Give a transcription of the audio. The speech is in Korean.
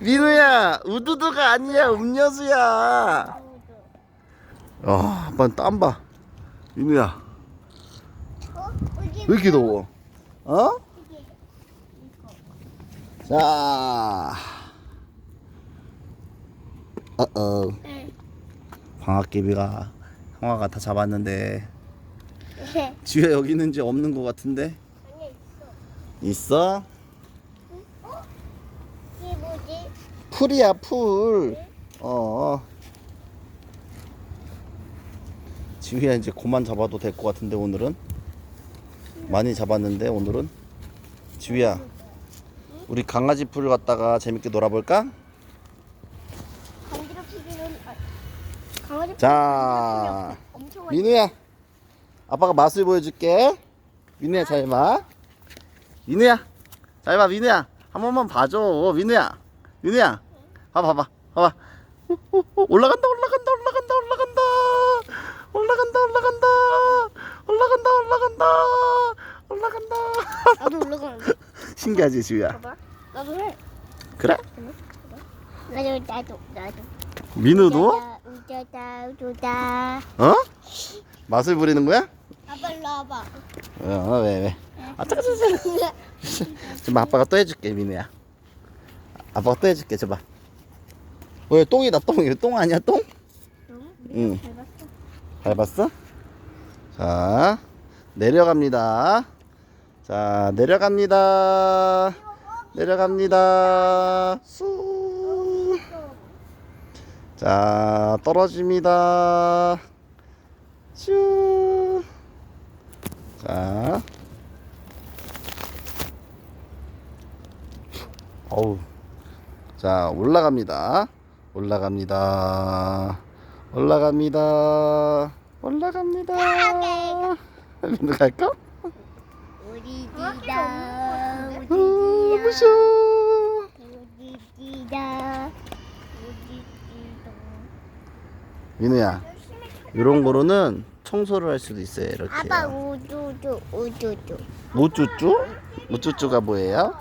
민우야 우두두가 아니야 음료수야 아 아빠 땀봐 민우야 어? 왜 이렇게 더워 어? 자 어어 응. 방학개비가 형아가 다 잡았는데 네. 지우야 여기 있는지 없는 것 같은데 아니 있어. 어? 뭐지? 풀이야 풀. 어. 지우야 이제 그만 잡아도 될 것 같은데 오늘은 많이 잡았는데 오늘은 지우야 우리 강아지 풀 갖다가 재밌게 놀아볼까? 아, 강아지 자 엄청 많이 민우야 아빠가 맛을 보여줄게 민우야 잘봐 민우야 잘봐 민우야 한 번만 봐줘 민우야 민우야 봐봐 봐봐 봐봐. 올라간다 올라간다 올라간다 올라간다. 올라간다 올라간다. 올라간다 올라간다. 올라간다. 나도 올라가는데. 신기하지 지우야? 봐봐. 나도 해. 그래? 나도 나도 나도. 민우도? 우자다 우자다. 어? 맛을 부리는 거야? 아빠 일로 와봐. 어왜왜? 아 잠깐. 좀 아빠가 또 해줄게 민우야 아빠가 또 해줄게. 줘봐. 왜 똥이다 똥. 이거 똥 아니야 똥? 응. 잘 봤어. 밟았어? 자 내려갑니다. 자 내려갑니다. 내려갑니다. 쑥자 떨어집니다. 슈자. 어우 자 올라갑니다 올라갑니다 올라갑니다 올라갑니다 민우 갈까? 우리. 어, 무셔 우리 지다. 우리 지다. 민우야 이런 거로는 청소를 할 수도 있어요 이렇게 아빠 우주주 우주주. 무쭈쭈? 무쭈쭈가 뭐예요?